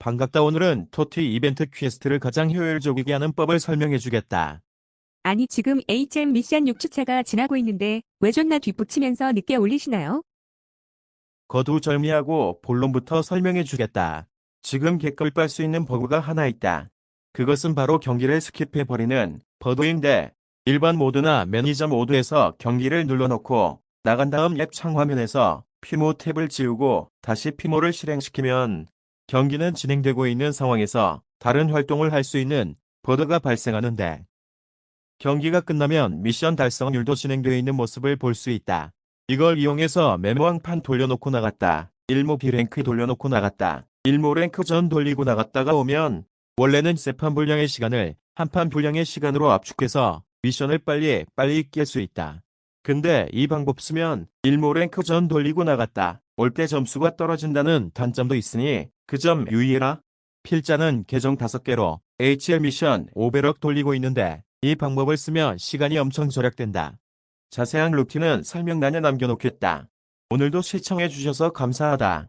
반갑다 오늘은 토티 이벤트 퀘스트를 가장 효율적이게 하는 법을 설명해 주겠다. 아니 지금 HM 미션 6주차가 지나고 있는데 왜 존나 뒷붙이면서 늦게 올리시나요? 거두절미하고 본론부터 설명해 주겠다. 지금 개걸 빨수 있는 버그가 하나 있다. 그것은 바로 경기를 스킵해 버리는 버그인데 일반 모드나 매니저 모드에서 경기를 눌러놓고 나간 다음 앱 창화면에서 피모 탭을 지우고 다시 피모를 실행시키면 경기는 진행되고 있는 상황에서 다른 활동을 할 수 있는 버그가 발생하는데 경기가 끝나면 미션 달성률도 진행되어 있는 모습을 볼 수 있다. 이걸 이용해서 메모왕판 돌려놓고 나갔다. 일모 B랭크 돌려놓고 나갔다. 일모 랭크 전 돌리고 나갔다가 오면 원래는 세판 분량의 시간을 한판 분량의 시간으로 압축해서 미션을 빨리 빨리 깰 수 있다. 근데 이 방법 쓰면 일모 랭크 전 돌리고 나갔다. 올 때 점수가 떨어진다는 단점도 있으니 그 점 유의해라. 필자는 계정 5개로 HL 미션 500억 돌리고 있는데 이 방법을 쓰면 시간이 엄청 절약된다. 자세한 루틴은 설명란에 남겨놓겠다. 오늘도 시청해주셔서 감사하다.